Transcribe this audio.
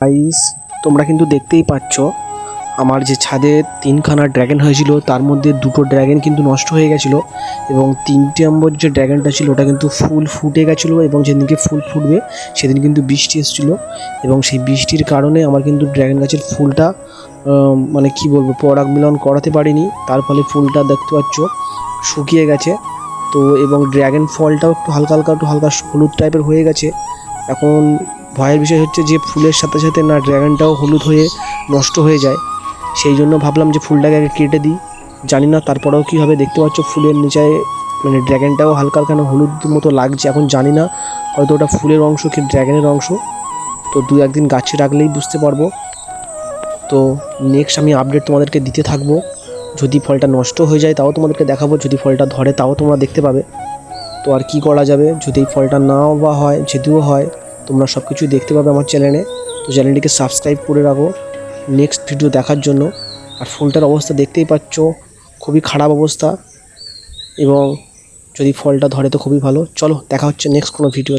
Guys তোমরা কিন্তু দেখতেই পাচ্ছ, আমার যে ছাদে তিনখানা ড্র্যাগন হয়েছিল, তার মধ্যে দুটো ড্র্যাগন কিন্তু নষ্ট হয়ে গেছিল এবং তিনটে নম্বর যে ড্র্যাগনটা ছিল, ওটা কিন্তু ফুল ফুটে গেছিল এবং যেদিনকে ফুল ফুটবে, সেদিন কিন্তু বৃষ্টি এসেছিল এবং সেই বৃষ্টির কারণে আমার কিন্তু ড্র্যাগন গাছের ফুলটা মানে কি বলব, পরাগ মিলন করাতে পারিনি। তার ফলে ফুলটা দেখতে পাচ্ছ, শুকিয়ে গেছে। তো এবং ড্র্যাগন ফলটাও একটু হালকা হালকা, একটু হালকা হলুদ টাইপের হয়ে গেছে। এখন ভয়ের বিষয় হচ্ছে যে ফুলের সাথে সাথে না ড্র্যাগনটাও হলুদ হয়ে নষ্ট হয়ে যায়। সেই জন্য ভাবলাম যে ফুলটাকে আগে কেটে দিই। জানি না তারপরেও কী হবে দেখতে পাচ্ছ ফুলের নিচে মানে ড্র্যাগনটাও হালকা হালকা হলুদ মতো লাগছে এখন জানি না। হয়তো ওটা ফুলের অংশ কি ড্র্যাগনের অংশ। তো দু একদিন গাছে রাখলেই বুঝতে পারব। তো নেক্সট আমি আপডেট তোমাদেরকে দিতে থাকব। যদি ফলটা নষ্ট হয়ে যায় তাও তোমাদেরকে দেখাবো। যদি ফলটা ধরে তাও তোমরা দেখতে পাবে। তো আর কি করা যাবে? যদি ফলটা নাও বা হয়, যদিও হয় তোমরা সব কিছুই দেখতে পাবে আমার চ্যানেলে। তো চ্যানেলটিকে সাবস্ক্রাইব করে রাখো নেক্সট ভিডিও দেখার জন্য। আর ফুলটার অবস্থা দেখতেই পাচ্ছ, খুবই খারাপ অবস্থা। এবং যদি ফলটা ধরে তো খুবই ভালো। চলো, দেখা হচ্ছে নেক্সট কোনো ভিডিও